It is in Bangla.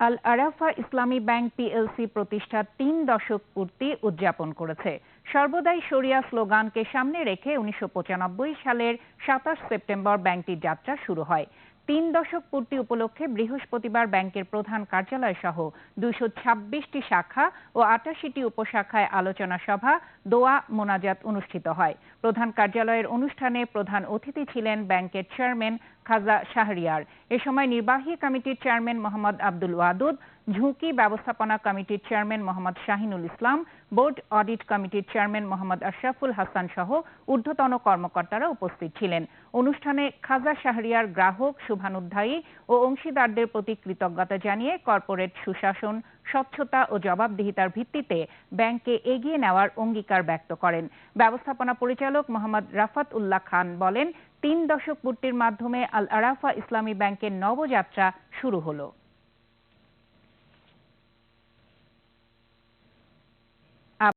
আল আরাফা ইসলামী ব্যাংক পিএলসি প্রতিষ্ঠার তিন দশক পূর্তি উদযাপন করেছে। সর্বদাই শরিয়া স্লোগানকে সামনে রেখে উনিশশো পঁচানব্বই সালের সাতাশ সেপ্টেম্বর ব্যাংকটির যাত্রা শুরু হয়। তিন দশক পূর্তি উপলক্ষে বৃহস্পতিবার ব্যাংকের প্রধান কার্যালয় সহ দুইশো ছাব্বিশটি শাখা ও আটাশিটি উপশাখায় আলোচনা সভা, দোয়া, মোনাজাত অনুষ্ঠিত হয়। প্রধান কার্যালয়ের অনুষ্ঠানে প্রধান অতিথি ছিলেন ব্যাংকের চেয়ারম্যান খাজা শাহরিয়ার। এ সময় নির্বাহী কমিটির চেয়ারম্যান মোহাম্মদ আব্দুল ওয়াদুদ ঝুঁকি ব্যবস্থাপনা কমিটির chairman Mohammad Shahinul Islam, board audit কমিটির চেয়ারম্যান মোহাম্মদ আশরাফুল হাসান সহ ঊর্ধ্বতন কর্মকর্তারা উপস্থিত ছিলেন। অনুষ্ঠানে খাজা শাহরিয়ার গ্রাহক শুভানুধ্যায়ী ও অংশীদারদের প্রতি কৃতজ্ঞতা জানিয়ে কর্পোরেট সুশাসন, স্বচ্ছতা ও জবাবদিহিতার ভিত্তিতে ব্যাংককে এগিয়ে নেওয়ার অঙ্গীকার ব্যক্ত করেন। ব্যবস্থাপনা পরিচালক মোহাম্মদ রাফাত উল্লাহ খান বলেন, তিন দশক পূর্তির মাধ্যমে আল আরাফা ইসলামী ব্যাংকের নবযাত্রা শুরু হলো।